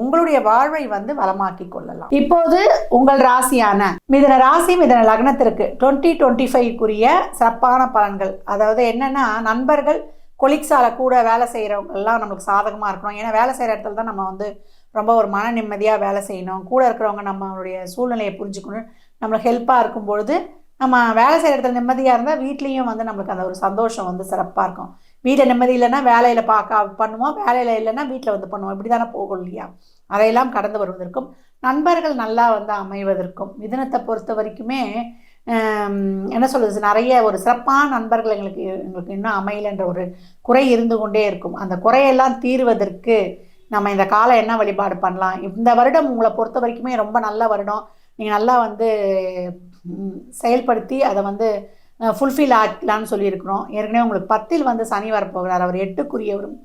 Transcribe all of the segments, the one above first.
உங்களுடைய வாழ்வை வந்து வளமாக்கி கொள்ளலாம். இப்போது உங்கள் ராசியான மிதன ராசி மிதன லக்னத்திற்கு டுவெண்ட்டி டுவெண்ட்டி ஃபைவ்க்குரிய சிறப்பான பலன்கள். அதாவது என்னன்னா நண்பர்கள் கொலிக்ஸால கூட வேலை செய்கிறவங்க எல்லாம் நம்மளுக்கு சாதகமாக இருக்கணும். ஏன்னா வேலை செய்கிற இடத்துல தான் நம்ம வந்து ரொம்ப ஒரு மன நிம்மதியாக வேலை செய்யணும். கூட இருக்கிறவங்க நம்மளுடைய சூழ்நிலையை புரிஞ்சுக்கணும். நம்மளுக்கு ஹெல்ப்பாக இருக்கும் பொழுது நம்ம வேலை செய்கிற இடத்துல நிம்மதியாக இருந்தால் வீட்லேயும் வந்து நம்மளுக்கு அந்த ஒரு சந்தோஷம் வந்து சிறப்பாக இருக்கும். வீட்டில் நிம்மதி இல்லைன்னா வேலையில் பார்க்க பண்ணுவோம். வேலையில் இல்லைன்னா வீட்டில் வந்து பண்ணுவோம். இப்படி தானே போகும் இல்லையா? அதையெல்லாம் கடந்து வருவதற்கும் நண்பர்கள் நல்லா வந்து அமைவதற்கும் மிதனத்தை பொறுத்த வரைக்குமே என்ன சொல்கிறது நிறைய ஒரு சிறப்பான நண்பர்கள் எங்களுக்கு எங்களுக்கு இன்னும் அமையலைன்ற ஒரு குறை இருந்து கொண்டே இருக்கும். அந்த குறையெல்லாம் தீர்வதற்கு நம்ம இந்த காலம் என்ன வழிபாடு பண்ணலாம்? இந்த வருடம் உங்களை பொறுத்த வரைக்குமே ரொம்ப நல்ல வருடம். நீங்கள் நல்லா வந்து செயல்படுத்தி அதை வந்து ஃபுல்ஃபில் ஆக்கலான்னு சொல்லியிருக்கிறோம். ஏற்கனவே உங்களுக்கு பத்தில் வந்து சனி வரப்போகிறார் அவர் எட்டுக்குரியவரும்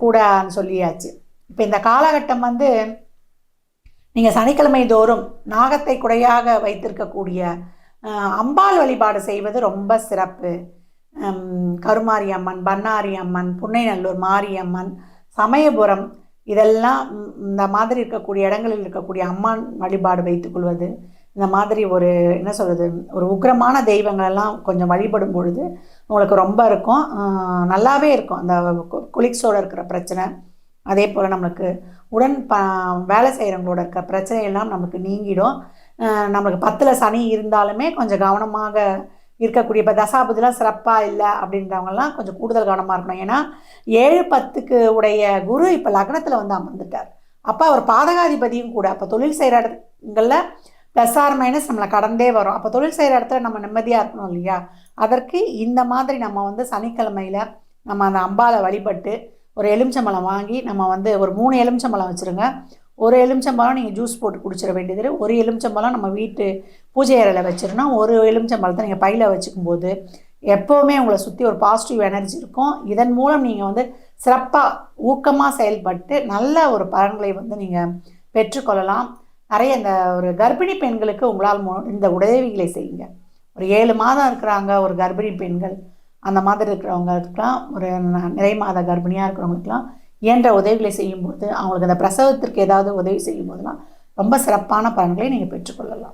கூடன்னு சொல்லியாச்சு. இப்போ இந்த காலகட்டம் வந்து நீங்கள் சனிக்கிழமை தோறும் நாகத்தை குடையாக வைத்திருக்கக்கூடிய அம்பாள் வழிபாடு செய்வது ரொம்ப சிறப்பு. கருமாரி அம்மன் பன்னாரி அம்மன் புன்னைநல்லூர் மாரியம்மன் சமயபுரம் இதெல்லாம் இந்த மாதிரி இருக்கக்கூடிய இடங்களில் இருக்கக்கூடிய அம்மான் வழிபாடு வைத்துக்கொள்வது இந்த மாதிரி ஒரு என்ன சொல்கிறது ஒரு உக்ரமான தெய்வங்களெல்லாம் கொஞ்சம் வழிபடும் பொழுது உங்களுக்கு ரொம்ப இருக்கும். நல்லாவே இருக்கும். அந்த குளிக்ஸோடு இருக்கிற பிரச்சனை. அதே போல் நம்மளுக்கு உடன் ப வேலை செய்கிறவங்களோட இருக்க பிரச்சனையெல்லாம் நமக்கு நீங்கிடும். நம்மளுக்கு பத்தில் சனி இருந்தாலுமே கொஞ்சம் கவனமாக இருக்கக்கூடிய இப்போ தசாபதிலாம் சிறப்பாக இல்லை அப்படின்றவங்கலாம் கொஞ்சம் கூடுதல் கவனமாக இருக்கணும். ஏன்னா ஏழு பத்துக்கு உடைய குரு இப்போ லக்னத்தில் வந்து அமர்ந்துட்டார். அப்போ அவர் பாதகாதிபதியும் கூட அப்போ தொழில் செய்கிற இடங்களில் ப்ளஸ் ஆர் மைனஸ் நம்மளை கடந்தே வரும். அப்போ தொழில் செய்கிற இடத்துல நம்ம நிம்மதியாக இருக்கணும் இல்லையா? அதற்கு இந்த மாதிரி நம்ம வந்து சனிக்கிழமையில் நம்ம அந்த அம்பாவை வழிபட்டு ஒரு எலுமிச்சம்பழம் வாங்கி நம்ம வந்து ஒரு மூணு எலுமிச்சம்பழம் வச்சுருங்க. ஒரு எலுமிச்சம்பழம் நீங்கள் ஜூஸ் போட்டு குடிச்சிட வேண்டியது ஒரு எலுமிச்சம்பழம் நம்ம வீட்டு பூஜை அறையில் வச்சிடணும் ஒரு எலுமிச்சம்பழத்தை நீங்கள் பையில் வச்சுக்கும் போது எப்போவுமே உங்களை சுற்றி ஒரு பாசிட்டிவ் எனர்ஜி இருக்கும். இதன் மூலம் நீங்கள் வந்து சிறப்பாக ஊக்கமாக செயல்பட்டு நல்ல ஒரு பலன்களை வந்து நீங்கள் பெற்றுக்கொள்ளலாம். நிறைய இந்த ஒரு கர்ப்பிணி பெண்களுக்கு உங்களால் இந்த உதவிகளை செய்யுங்க. ஒரு ஏழு மாதம் இருக்கிறாங்க ஒரு கர்ப்பிணி பெண்கள். அந்த மாதிரி இருக்கிறவங்களுக்கெல்லாம் ஒரு நிறை மாத கர்ப்பிணியாக இருக்கிறவங்களுக்கெல்லாம் இயன்ற உதவிகளை செய்யும்போது அவங்களுக்கு அந்த பிரசவத்திற்கு ஏதாவது உதவி செய்யும் போதெல்லாம் ரொம்ப சிறப்பான பலன்களை நீங்கள் பெற்றுக்கொள்ளலாம்.